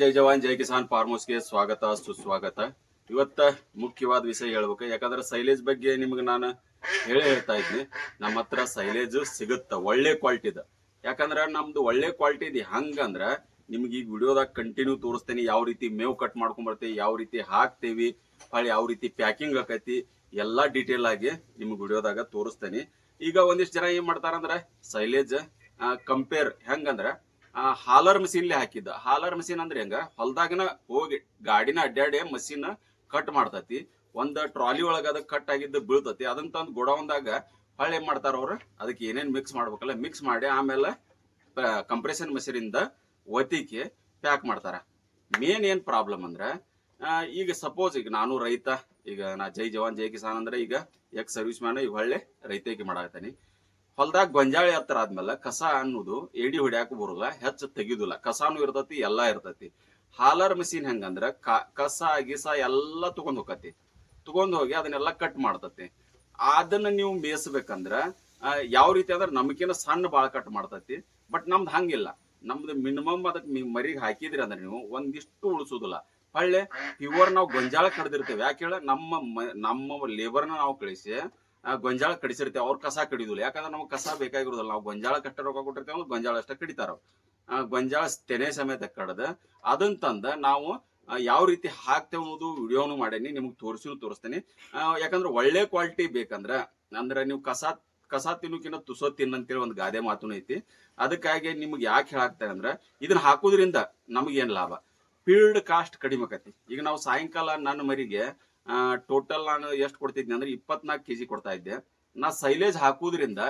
ಜೈ ಜವಾನ್, ಜೈ ಕಿಸಾನ್ ಫಾರ್ಮರ್ಸ್ಗೆ ಸ್ವಾಗತ, ಸುಸ್ವಾಗತ. ಇವತ್ತ ಮುಖ್ಯವಾದ ವಿಷಯ ಹೇಳ್ಬೇಕು. ಯಾಕಂದ್ರೆ ಸೈಲೇಜ್ ಬಗ್ಗೆ ನಿಮ್ಗೆ ನಾನು ಹೇಳಿ ಹೇಳ್ತಾ ಇದ್ನಿ. ನಮ್ಮ ಹತ್ರ ಸೈಲೇಜ್ ಸಿಗುತ್ತ, ಒಳ್ಳೆ ಕ್ವಾಲಿಟಿದ ಯಾಕಂದ್ರೆ ನಮ್ದು ಒಳ್ಳೆ ಕ್ವಾಲಿಟಿ ಇದೆ. ಹಂಗಂದ್ರ ನಿಮ್ಗೆ ಈಗ ವಿಡಿಯೋದಾಗ ಕಂಟಿನ್ಯೂ ತೋರಿಸ್ತೇನೆ ಯಾವ ರೀತಿ ಮೇವು ಕಟ್ ಮಾಡ್ಕೊಂಡ್ ಬರ್ತೇವೆ ಯಾವ ರೀತಿ ಹಾಕ್ತೇವಿ, ಹೊಳ್ಳಿ ಯಾವ ರೀತಿ ಪ್ಯಾಕಿಂಗ್ ಆಕೈತಿ, ಎಲ್ಲಾ ಡೀಟೇಲ್ ಆಗಿ ನಿಮ್ಗೆ ವಿಡಿಯೋದಾಗ ತೋರಿಸ್ತೇನೆ. ಈಗ ಒಂದಿಷ್ಟು ಜನ ಏನ್ ಮಾಡ್ತಾರಂದ್ರ, ಸೈಲೇಜ್ ಕಂಪೇರ್ ಹೆಂಗಂದ್ರ ಹಾಲರ್ ಮಷೀನ್ಲೆ ಹಾಕಿದ್ದ. ಹಾಲರ್ ಮಷೀನ್ ಅಂದ್ರೆ ಹೆಂಗ? ಹೊಲ್ದಾಗನ ಹೋಗಿ ಗಾಡಿನ ಅಡ್ಡಾಡಿ ಮಷೀನ್ ಕಟ್ ಮಾಡ್ತತಿ. ಒಂದ್ ಟ್ರಾಲಿ ಒಳಗ ಅದಕ್ಕೆ ಕಟ್ ಆಗಿದ್ದು ಬೀಳ್ತತಿ. ಅದನ್ನ ತಂದು ಗೋಡೌನ್ದಾಗ ಹೊಳ್ಳಿ ಏನ್ ಮಾಡ್ತಾರ ಅವ್ರು? ಅದಕ್ಕೆ ಏನೇನ್ ಮಿಕ್ಸ್ ಮಾಡ್ಬೇಕಲ್ಲ ಮಿಕ್ಸ್ ಮಾಡಿ ಆಮೇಲೆ ಕಂಪ್ರೆಷನ್ ಮಷೀನ್ ಇಂದ ಒತ್ತಿಕೆ ಪ್ಯಾಕ್ ಮಾಡ್ತಾರ. ಮೇನ್ ಏನ್ ಪ್ರಾಬ್ಲಮ್ ಅಂದ್ರ ಈಗ ಸಪೋಸ್ ಈಗ ನಾನು ರೈತ, ಈಗ ನಾ ಜೈ ಜವಾನ್, ಜೈ ಕಿಸಾನ್ ಅಂದ್ರೆ ಈಗ ಎಕ್ಸ್ ಸರ್ವಿಸ್ ಮ್ಯಾನ್ ಈಗ ಹೊಳ್ಳೆ ರೈತಕ್ಕೆ ಮಾಡಾಕತ್ತೀನಿ. ಹೊಲ್ದಾಗ ಗೊಂಜಾಳ ಎತ್ತರ ಆದ್ಮೇಲೆ ಕಸ ಅನ್ನೋದು ಎಡಿ ಹೊಡ್ಯಾಕ ಬರುಲ್ಲ ಹೆಚ್ಚು ತೆಗಿಯೋದಿಲ್ಲ. ಕಸಾನು ಇರ್ತತಿ, ಎಲ್ಲಾ ಇರ್ತತಿ. ಹಾಲರ್ ಮಿಷಿನ್ ಹೆಂಗಂದ್ರ ಕಸ, ಗಿಸ ಎಲ್ಲಾ ತಗೊಂಡ್ ಹೋಗತಿ ತಗೊಂಡ್ ಹೋಗಿ ಅದನ್ನೆಲ್ಲ ಕಟ್ ಮಾಡ್ತತಿ. ಅದನ್ನ ನೀವು ಮೇಯಿಸ್ಬೇಕಂದ್ರ ಯಾವ ರೀತಿ ಅಂದ್ರೆ ನಮಕಿನ ಸಣ್ಣ ಬಾಳ ಕಟ್ ಮಾಡ್ತತಿ ಬಟ್ ನಮ್ದು ಹಂಗಿಲ್ಲ. ನಮ್ದು ಮಿನಿಮಮ್ ಅದಕ್ಕೆ ಮರಿಗೆ ಹಾಕಿದ್ರಿ ಅಂದ್ರೆ ನೀವು ಒಂದಿಷ್ಟು ಉಳಿಸೋದಿಲ್ಲ. ಹೊಳ್ಳೆ ಪ್ಯೂರ್ ನಾವು ಗೊಂಜಾಳ ಕಡ್ದಿರ್ತೇವೆ. ಯಾಕೆ ಹೇಳ? ನಮ್ಮ ನಮ್ಮ ಲೇಬರ್ನ ನಾವು ಕಳಿಸಿ ಗೊಂಜಾಳ ಕಡಿಸಿರ್ತೇವೆ, ಅವ್ರ ಕಸ ಕಡಿಯೋದಿಲ್ಲ. ಯಾಕಂದ್ರೆ ನಮ್ಗೆ ಕಸ ಬೇಕಾಗಿರೋದಿಲ್ಲ. ನಾವು ಗೊಂಜಾಳ ಕಟ್ಟ ರೊಕ್ಕ ಕೊಟ್ಟಿರ್ತೇವೆ ಗೊಂಜಾಳ ಅಷ್ಟೇ ಕಡಿತಾರ ಗೊಂಜಾಳ ತೆನೆ ಸಮೇತ ಕಡ್ದ ಅದನ್ನ ತಂದ ನಾವು ಯಾವ ರೀತಿ ಹಾಕ್ತೇವೆ ಅನ್ನೋದು ವಿಡಿಯೋನು ಮಾಡೇನಿ, ನಿಮ್ಗೆ ತೋರಿಸಿನೂ ತೋರಿಸ್ತೇನೆ. ಯಾಕಂದ್ರೆ ಒಳ್ಳೆ ಕ್ವಾಲಿಟಿ ಬೇಕಂದ್ರ, ಅಂದ್ರೆ ನೀವು ಕಸ ಕಸ ತಿನ್ನೋಕಿನ್ನ ತುಸೋ ತಿನ್ನಂತೇಳಿ ಒಂದು ಗಾದೆ ಮಾತು ಐತಿ. ಅದಕ್ಕಾಗಿ ನಿಮ್ಗೆ ಯಾಕೆ ಹೇಳಾಕ್ತಾರೆ ಅಂದ್ರೆ ಇದನ್ನ ಹಾಕೋದ್ರಿಂದ ನಮಗೇನ್ ಲಾಭ? ಫೀಲ್ಡ್ ಕಾಸ್ಟ್ ಕಡಿಮೆ ಆಕತಿ. ಈಗ ನಾವು ಸಾಯಂಕಾಲ ನನ್ನ ಮರಿಗೆ ಟೋಟಲ್ ನಾನು ಎಷ್ಟು ಕೊಡ್ತಿದ್ದೆ ಅಂದ್ರೆ ಇಪ್ಪತ್ನಾಲ್ಕು ಕೆಜಿ ಕೊಡ್ತಾ ಇದ್ದೆ. ನಾ ಸೈಲೇಜ್ ಹಾಕೋದ್ರಿಂದ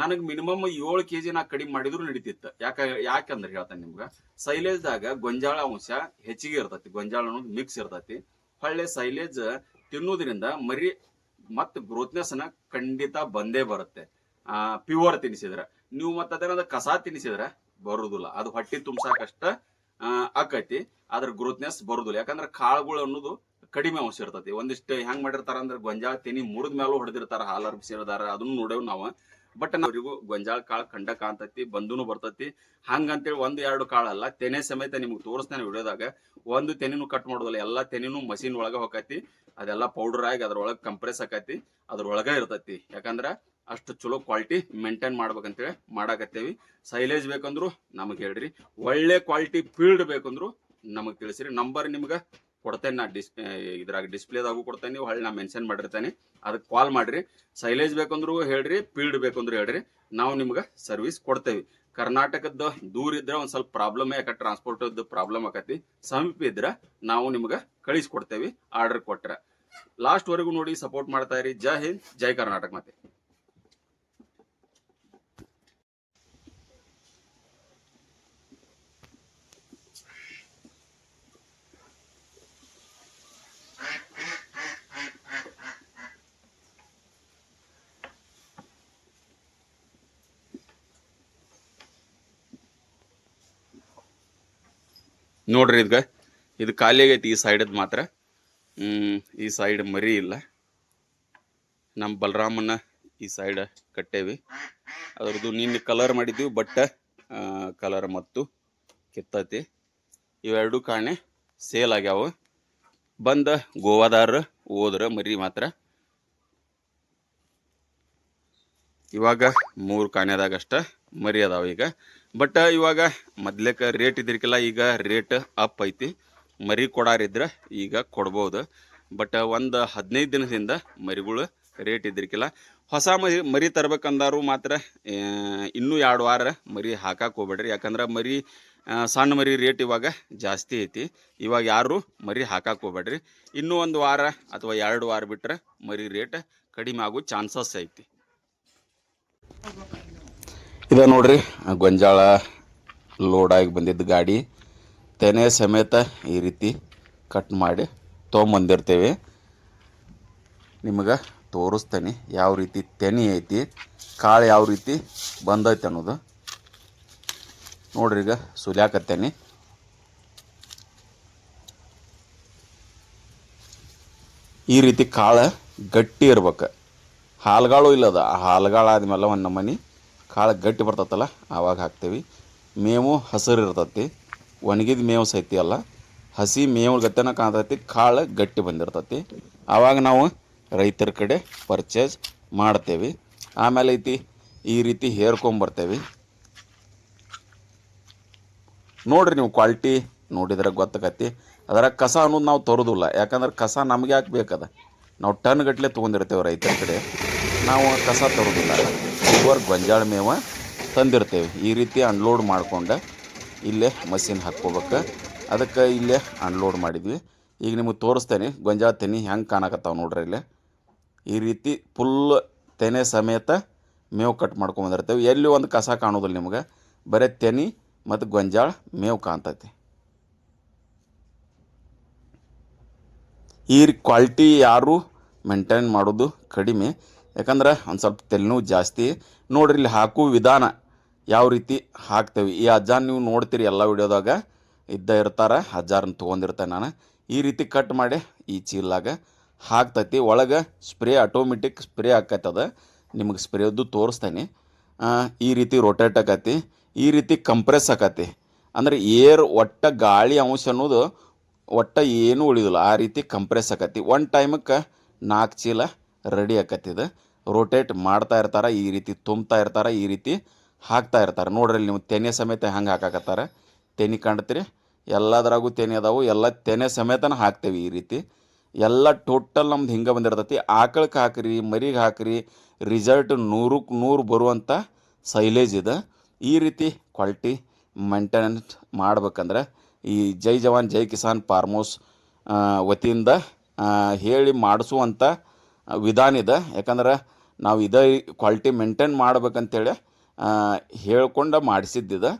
ನನಗೆ ಮಿನಿಮಮ್ ಏಳು ಕೆಜಿ ನಾ ಕಡಿಮೆ ಮಾಡಿದ್ರು ನಡೀತಿತ್ತು. ಯಾಕ, ಯಾಕಂದ್ರೆ ಹೇಳ್ತಾನೆ ನಿಮ್ಗ, ಸೈಲೇಜ್ದಾಗ ಗೊಂಜಾಳ ಅಂಶ ಹೆಚ್ಚಿಗೆ ಇರ್ತತಿ. ಗೊಂಜಾಳ ಅನ್ನೋದು ಮಿಕ್ಸ್ ಇರ್ತತಿ. ಹೊಳ್ಳೆ ಸೈಲೇಜ್ ತಿನ್ನೋದ್ರಿಂದ ಮರಿ ಮತ್ ಗ್ರೋತ್ನೆಸ್ನ ಖಂಡಿತ ಬಂದೇ ಬರುತ್ತೆ. ಆ ಪ್ಯೂರ್ ತಿನ್ಸಿದ್ರ. ನೀವು ಮತ್ತೆ ಅದೇನಾದ್ರು ಕಸ ತಿನ್ಸಿದ್ರ, ಬರುದಿಲ್ಲ. ಅದು ಹೊಟ್ಟಿ ತುಂಬಸಾಕಷ್ಟ ಆಕೈತಿ. ಅದ್ರ ಗ್ರೋತ್ನೆಸ್ ಬರುದಿಲ್ಲ. ಯಾಕಂದ್ರೆ ಕಾಳುಗಳು ಅನ್ನೋದು ಕಡಿಮೆ ಅಂಶ ಇರ್ತತಿ. ಒಂದಿಷ್ಟು ಹೆಂಗ್ ಮಾಡಿರ್ತಾರ ಅಂದ್ರೆ ಗೊಂಜಾಳ ತೆನಿ ಮುರಿದ ಮೇಲೂ ಹೊಡೆದಿರ್ತಾರ ಹಾಲರ್ ಸೇರಿದಾರ, ಅದನ್ನು ನೋಡೇವ್ ನಾವು. ಬಟ್ ನಾವ್ರಿಗೂ ಗೊಂಜಾಳ ಕಾಳು ಕಂಡ ಕಾಣ್ತತಿ, ಬಂದೂನು ಬರ್ತತಿ. ಹಂಗಂತೇಳಿ ಒಂದು ಎರಡು ಕಾಳಲ್ಲ ತೆನೆ ಸಮೇತ ನಿಮ್ಗೆ ತೋರಿಸ್ತೇನೆ ವಿಡಿಯೋದಾಗ. ಒಂದು ತೆನಿನೂ ಕಟ್ ಮಾಡೋದಿಲ್ಲ, ಎಲ್ಲಾ ತೆನಿನೂ ಮಷೀನ್ ಒಳಗ ಹೋಗತಿ ಅದೆಲ್ಲ ಪೌಡರ್ ಆಗಿ ಅದ್ರೊಳಗೆ ಕಂಪ್ರೆಸ್ ಆಕತಿ, ಅದ್ರೊಳಗೆ ಇರ್ತತಿ. ಯಾಕಂದ್ರ ಅಷ್ಟು ಚಲೋ ಕ್ವಾಲಿಟಿ ಮೇಂಟೈನ್ ಮಾಡ್ಬೇಕಂತೇಳಿ ಮಾಡಾಕತ್ತೇವಿ. ಸೈಲೇಜ್ ಬೇಕಂದ್ರು ನಮಗೆ ಹೇಳ್ರಿ. ಒಳ್ಳೆ ಕ್ವಾಲಿಟಿ ಫೀಲ್ಡ್ ಬೇಕಂದ್ರು ನಮಗೆ ತಿಳಿಸ್ರಿ. ನಂಬರ್ ನಿಮ್ಗೆ ಕೊಡ್ತೇನೆ ನಾ ಡಿಸ್ ಇದ್ರಾಗ ಡಿಸ್ಪ್ಲೇದಾಗು ಕೊಡ್ತೇನೆ ಹೊಳ್ಳಿ ನಾ ಮೆನ್ಷನ್ ಮಾಡಿರ್ತೇನೆ. ಅದಕ್ಕೆ ಕಾಲ್ ಮಾಡಿರಿ. ಸೈಲೇಜ್ ಬೇಕಂದ್ರೂ ಹೇಳ್ರಿ ಫೀಲ್ಡ್ ಬೇಕಂದ್ರೂ ಹೇಳ್ರಿ. ನಾವು ನಿಮ್ಗೆ ಸರ್ವಿಸ್ ಕೊಡ್ತೇವೆ. ಕರ್ನಾಟಕದ ದೂರ ಇದ್ರೆ ಒಂದು ಸ್ವಲ್ಪ ಪ್ರಾಬ್ಲಮ್ ಯಾಕೆ ಟ್ರಾನ್ಸ್ಪೋರ್ಟ್ ಪ್ರಾಬ್ಲಮ್ ಆಕತಿ ಸಮೀಪ ಇದ್ರೆ ನಾವು ನಿಮ್ಗೆ ಕಳಿಸ್ಕೊಡ್ತೇವೆ ಆರ್ಡರ್ ಕೊಟ್ರೆ. ಲಾಸ್ಟ್ವರೆಗೂ ನೋಡಿ ಸಪೋರ್ಟ್ ಮಾಡ್ತಾ ಇರಿ. ಜೈ ಹಿಂದ್, ಜೈ ಕರ್ನಾಟಕ ಮತ್ತೆ ನೋಡ್ರಿ ಇದ್ಗ. ಇದು ಖಾಲಿ ಆಗೈತಿ ಈ ಸೈಡದ್ ಮಾತ್ರ. ಈ ಸೈಡ್ ಮರಿ ಇಲ್ಲ. ನಮ್ಮ ಬಲರಾಮನ್ನ ಈ ಸೈಡ್ ಕಟ್ಟೇವಿ. ಅದ್ರದ್ದು ನಿನ್ನೆ ಕಲರ್ ಮಾಡಿದ್ವಿ ಬಟ್ ಕಲರ್ ಮತ್ತು ಕಿತ್ತತಿ. ಇವೆರಡು ಕಾಣೆ ಸೇಲ್ ಆಗ್ಯಾವ. ಬಂದ ಗೋವಾದಾರ, ಹೋದ್ರ ಮರಿ ಮಾತ್ರ. ಇವಾಗ ಮೂರು ಕಾಣೆದಾಗಷ್ಟೇ ಮರಿ ಅದಾವ ಈಗ ಬಟ್ ಇವಾಗ ಮೊದ್ಲೇಕ ರೇಟ್ ಇದ್ರಿಕಿಲ್ಲ ಈಗ ರೇಟ್ ಅಪ್ ಐತಿ. ಮರಿ ಕೊಡಾರಿದ್ರೆ ಈಗ ಕೊಡ್ಬೋದು. ಬಟ್ ಒಂದು ಹದಿನೈದು ದಿನದಿಂದ ಮರಿಗಳು ರೇಟ್ ಇದ್ರಿಕಿಲ್ಲ ಹೊಸ ಮರಿ ಮರಿ ತರ್ಬೇಕಂದಾರು ಮಾತ್ರ ಇನ್ನೂ ಎರಡು ವಾರ ಮರಿ ಹಾಕಕ್ಕೆ ಹೋಗ್ಬೇಡ್ರಿ. ಯಾಕಂದ್ರೆ ಮರಿ ಸಣ್ಣ ಮರಿ ರೇಟ್ ಇವಾಗ ಜಾಸ್ತಿ ಐತಿ. ಇವಾಗ ಯಾರು ಮರಿ ಹಾಕಕ್ಕೆ ಹೋಗ್ಬೇಡ್ರಿ. ಇನ್ನೂ ಒಂದು ವಾರ ಅಥವಾ ಎರಡು ವಾರ ಬಿಟ್ರೆ ಮರಿ ರೇಟ್ ಕಡಿಮೆ ಆಗೋ ಚಾನ್ಸಸ್ ಐತಿ. ಇದ ನೋಡ್ರಿ, ಗೊಂಜಾಳ ಲೋಡಾಗಿ ಬಂದಿದ್ದ ಗಾಡಿ. ತೆನೆ ಸಮೇತ ಈ ರೀತಿ ಕಟ್ ಮಾಡಿ ತೊಗೊಂಬಂದಿರ್ತೇವೆ. ನಿಮಗೆ ತೋರಿಸ್ತೇನೆ ಯಾವ ರೀತಿ ತೆನೆ ಐತಿ, ಕಾಳು ಯಾವ ರೀತಿ ಬಂದೈತೆ ಅನ್ನೋದು. ನೋಡ್ರಿ ಈಗ ಸುಲ್ಯಾಕತ್ತೇನೆ. ಈ ರೀತಿ ಕಾಳು ಗಟ್ಟಿ ಇರ್ಬೇಕು. ಹಾಲ್ಗಾಳು ಇಲ್ಲದ, ಆ ಹಾಲ್ಗಾಳು ಆದ್ಮೇಲೆ ಒಂದು ನಮೂನಿ ಕಾಳು ಗಟ್ಟಿ ಬರ್ತೈತಲ್ಲ ಆವಾಗ ಹಾಕ್ತೇವೆ. ಮೇವು ಹಸಿರು ಇರ್ತೈತಿ. ಒಣಗಿದ ಮೇವು ಸೈತಿ ಅಲ್ಲ. ಹಸಿ ಮೇವು ಗತ್ತೆನ ಕಾಣ್ತೈತಿ, ಕಾಳು ಗಟ್ಟಿ ಬಂದಿರ್ತೈತಿ. ಆವಾಗ ನಾವು ರೈತರ ಕಡೆ ಪರ್ಚೇಸ್ ಮಾಡ್ತೇವೆ. ಆಮೇಲೆ ಐತಿ, ಈ ರೀತಿ ಹೇರ್ಕೊಂಬರ್ತೇವೆ ನೋಡ್ರಿ ನೀವು ಕ್ವಾಲಿಟಿ ನೋಡಿದ್ರೆ ಗೊತ್ತಾಗತ್ತಿ. ಅದರ ಕಸ ಅನ್ನೋದು ನಾವು ತರೋದಿಲ್ಲ. ಯಾಕಂದ್ರೆ ಕಸ ನಮ್ಗೆ ಯಾಕೆ ಬೇಕದ? ನಾವು ಟನ್ ಗಟ್ಟಲೆ ತೊಗೊಂಡಿರ್ತೇವೆ ರೈತರ ಕಡೆ. ನಾವು ಕಸ ತರೋದಿಲ್ಲ. ಪ್ಯೂರ್ ಗೊಂಜಾಳ ಮೇವ ತಂದಿರ್ತೇವೆ. ಈ ರೀತಿ ಅನ್ಲೋಡ್ ಮಾಡ್ಕೊಂಡು. ಇಲ್ಲೇ ಮಷಿನ್ ಹಾಕ್ಕೋಬೇಕು. ಅದಕ್ಕೆ ಇಲ್ಲೇ ಅನ್ಲೋಡ್ ಮಾಡಿದ್ವಿ. ಈಗ ನಿಮಗೆ ತೋರಿಸ್ತೇನೆ. ಗೊಂಜಾಳ ತೆನೆ ಹೆಂಗೆ ಕಾಣಕತ್ತಾವೆ ನೋಡ್ರಿ ಇಲ್ಲೇ. ಈ ರೀತಿ ಫುಲ್ ತೆನೆ ಸಮೇತ ಮೇವು ಕಟ್ ಮಾಡ್ಕೊಂಬಂದಿರ್ತೇವೆ ಎಲ್ಲಿ ಒಂದು ಕಸ ಕಾಣೋದಿಲ್ಲ ನಿಮ್ಗೆ. ಬರೀ ತೆನೆ ಮತ್ತು ಗೊಂಜಾಳ ಮೇವು ಕಾಣ್ತೈತಿ. ಈ ಕ್ವಾಲಿಟಿ ಯಾರು ಮೇಂಟೈನ್ ಮಾಡೋದು ಕಡಿಮೆ. ಯಾಕಂದ್ರೆ ಒಂದು ಸ್ವಲ್ಪ ತಲೆನೋವು ಜಾಸ್ತಿ. ನೋಡ್ರಿ, ಇಲ್ಲಿ ಹಾಕುವ ವಿಧಾನ ಯಾವ ರೀತಿ ಹಾಕ್ತೇವೆ. ಈ ಅಜ್ಜಾನ್ ನೀವು ನೋಡ್ತೀರಿ ಎಲ್ಲ ವಿಡಿಯೋದಾಗ. ಇದ್ದ ಇರ್ತಾರೆ, ಅಜ್ಜಾರನ್ನ ತೊಗೊಂಡಿರ್ತೇನೆ ನಾನು. ಈ ರೀತಿ ಕಟ್ ಮಾಡಿ ಈ ಚೀಲಾಗ ಹಾಕ್ತೈತಿ. ಒಳಗೆ ಸ್ಪ್ರೇ ಆಟೋಮೆಟಿಕ್ ಸ್ಪ್ರೇ ಆಕೈತದ ನಿಮಗೆ ಸ್ಪ್ರೇದು ತೋರಿಸ್ತೇನೆ. ಈ ರೀತಿ ರೊಟೇಟ್ ಆಕತಿ. ಈ ರೀತಿ ಕಂಪ್ರೆಸ್ ಆಕತಿ. ಅಂದ್ರೆ ಏರ್ ಒಟ್ಟ ಗಾಳಿ ಅಂಶ ಅನ್ನೋದು ಒಟ್ಟ ಏನೂ ಉಳಿದಿಲ್ಲ. ಆ ರೀತಿ ಕಂಪ್ರೆಸ್ ಆಕತಿ. ಒನ್ ಟೈಮಕ್ಕೆ ನಾಲ್ಕು ಚೀಲ ರೆಡಿ ಆಕತ್ತಿದ. ರೋಟೇಟ್ ಮಾಡ್ತಾ ಇರ್ತಾರೆ, ಈ ರೀತಿ ತುಂಬ್ತಾ ಇರ್ತಾರೆ, ಈ ರೀತಿ ಹಾಕ್ತಾ ಇರ್ತಾರೆ. ನೋಡ್ರಿ ನೀವು ತೆನೆ ಸಮೇತ ಹೆಂಗೆ ಹಾಕಾಕತ್ತಾರ? ತೆನೆ ಕಾಣ್ತೀರಿ? ಎಲ್ಲದರಾಗೂ ತೆನೆ ಅದಾವು, ಎಲ್ಲ ತೆನೆ ಸಮೇತನ ಹಾಕ್ತೇವೆ ಈ ರೀತಿ. ಎಲ್ಲ ಟೋಟಲ್ ನಮ್ದು ಹಿಂಗೆ ಬಂದಿರ್ತೈತಿ. ಆಕಳಕ್ಕೆ ಹಾಕ್ರಿ, ಮರಿಗೆ ಹಾಕ್ರಿ ರಿಸಲ್ಟ್ ನೂರಕ್ಕೆ ನೂರು ಬರುವಂಥ ಸೈಲೇಜ್ ಇದೆ. ಈ ರೀತಿ ಕ್ವಾಲಿಟಿ ಮೇಂಟೆನೆನ್ಸ್ ಮಾಡ್ಬೇಕಂದ್ರೆ ಈ ಜೈ ಜವಾನ್, ಜೈ ಕಿಸಾನ್ ಫಾರ್ಮೌಸ್ ವತಿಯಿಂದ ಹೇಳಿ ಮಾಡಿಸುವಂಥ ವಿಧಾನ ಇದೆ. ಯಾಕಂದ್ರೆ ನಾವು ಇದೇ ಕ್ವಾಲಿಟಿ ಮೇಂಟೈನ್ ಮಾಡ್ಬೇಕಂತೇಳಿ ಹೇಳ್ಕೊಂಡು ಮಾಡಿಸಿದ್ದಿದೆ.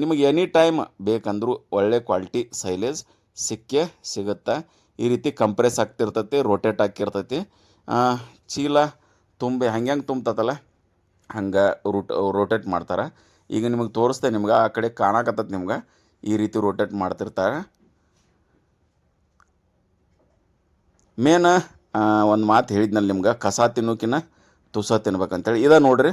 ನಿಮಗೆ ಎನಿ ಟೈಮ್ ಬೇಕಂದರೂ ಒಳ್ಳೆ ಕ್ವಾಲಿಟಿ ಸೈಲೇಜ್ ಸಿಕ್ಕೇ ಸಿಗುತ್ತೆ. ಈ ರೀತಿ ಕಂಪ್ರೆಸ್ ಆಗ್ತಿರ್ತೈತಿ, ರೋಟೇಟ್ ಆಗ್ತಿರ್ತೈತಿ. ಚೀಲ ತುಂಬಿ ಹಂಗೆ ಹಂಗೆ ತುಂಬ್ತತಲ್ಲ, ಹಂಗೆ ರೂಟ್, ರೋಟೇಟ್ ಮಾಡ್ತಾರೆ. ಈಗ ನಿಮಗೆ ತೋರಿಸ್ತೆ, ನಿಮ್ಗೆ ಆ ಕಡೆ ಕಾಣಕತ್ತೈತಿ ನಿಮ್ಗೆ, ಈ ರೀತಿ ರೋಟೇಟ್ ಮಾಡ್ತಿರ್ತಾರೆ. ಮೇನ್ ಒಂದು ಮಾತು ಹೇಳಿದ್ನಲ್ಲ ನಿಮ್ಗೆ, ಕಸ ತಿನ್ನೋಕಿನ್ನ ತುಸ ತಿನ್ಬೇಕಂತೇಳಿ. ಇದ ನೋಡ್ರಿ,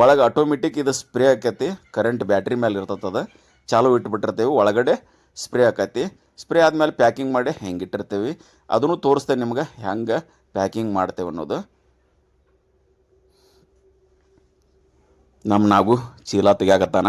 ಒಳಗೆ ಆಟೋಮೆಟಿಕ್ ಇದು ಸ್ಪ್ರೇ ಆಕೈತಿ ಕರೆಂಟ್ ಬ್ಯಾಟ್ರಿ ಮೇಲೆ ಇರ್ತದ ಚಾಲು ಇಟ್ಬಿಟ್ಟಿರ್ತೇವೆ, ಒಳಗಡೆ ಸ್ಪ್ರೇ ಆಕೈತಿ. ಸ್ಪ್ರೇ ಆದಮೇಲೆ ಪ್ಯಾಕಿಂಗ್ ಮಾಡಿ ಹೆಂಗೆ ಇಟ್ಟಿರ್ತೀವಿ, ಅದನ್ನು ತೋರಿಸ್ತೇನೆ ನಿಮ್ಗೆ, ಹೆಂಗೆ ಪ್ಯಾಕಿಂಗ್ ಮಾಡ್ತೇವೆ ಅನ್ನೋದು. ನಮ್ಮ ನಾವು ಚೀಲ ತೆಗ್ಯಾಕತ್ತಾನ.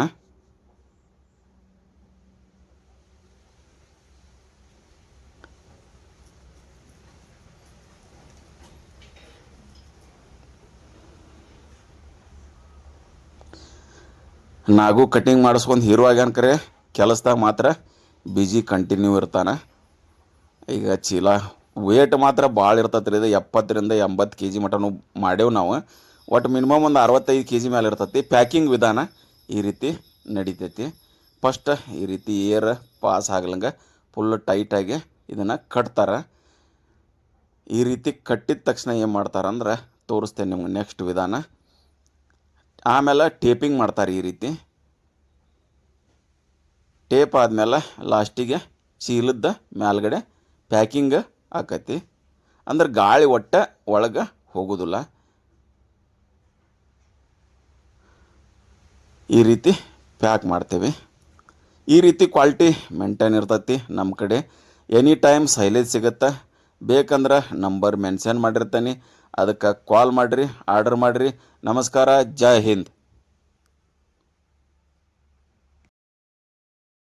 ನಾಗು ಕಟಿಂಗ್ ಮಾಡಿಸ್ಕೊಂಡು ಹೀರೋ ಆಗ್ಯಾನ ಕರೆ. ಕೆಲಸದಾಗ ಮಾತ್ರ ಬಿಜಿ ಕಂಟಿನ್ಯೂ ಇರ್ತಾನೆ. ಈಗ ಚೀಲ ವೇಟ್ ಮಾತ್ರ ಭಾಳ ಇರ್ತೈತೆ ರೀ ಇದು ಎಪ್ಪತ್ತರಿಂದ ಎಂಬತ್ತು ಕೆ ಜಿ ಮಟನು ಮಾಡೇವು ನಾವು. ಒಟ್ಟು ಮಿನಿಮಮ್ ಒಂದು ಅರವತ್ತೈದು ಕೆ ಜಿ ಮೇಲೆ ಇರ್ತೈತಿ. ಪ್ಯಾಕಿಂಗ್ ವಿಧಾನ ಈ ರೀತಿ ನಡಿತೈತಿ. ಫಸ್ಟ್ ಈ ರೀತಿ ಏರ್ ಪಾಸ್ ಆಗ್ಲಂಗೆ ಫುಲ್ ಟೈಟಾಗಿ ಇದನ್ನು ಕಟ್ತಾರೆ. ಈ ರೀತಿ ಕಟ್ಟಿದ ತಕ್ಷಣ ಏನು ಮಾಡ್ತಾರಂದ್ರೆ ತೋರಿಸ್ತೇನೆ ನಿಮ್ಗೆ ನೆಕ್ಸ್ಟ್ ವಿಧಾನ. ಆಮೇಲೆ ಟೇಪಿಂಗ್ ಮಾಡ್ತಾರೆ ಈ ರೀತಿ. ಟೇಪ್ ಆದಮೇಲೆ ಲಾಸ್ಟಿಗೆ ಚೀಲದ ಮೇಲ್ಗಡೆ ಪ್ಯಾಕಿಂಗ್ ಆಕತಿ. ಅಂದ್ರೆ ಗಾಳಿ ಒಟ್ಟ ಒಳಗೆ ಹೋಗೋದಿಲ್ಲ. ಈ ರೀತಿ ಪ್ಯಾಕ್ ಮಾಡ್ತೇವೆ. ಈ ರೀತಿ ಕ್ವಾಲಿಟಿ ಮೇಂಟೈನ್ ಇರ್ತೈತಿ ನಮ್ಮ ಕಡೆ. ಎನಿ ಟೈಮ್ ಸೈಲೇಜ್ ಸಿಗುತ್ತೆ? ಬೇಕಂದ್ರೆ ನಂಬರ್ ಮೆನ್ಷನ್ ಮಾಡಿರ್ತೀನಿ. ಅದಕ್ಕೆ ಕಾಲ್ ಮಾಡಿರಿ ಆರ್ಡರ್ ಮಾಡಿರಿ. ನಮಸ್ಕಾರ ಜೈ ಹಿಂದ್.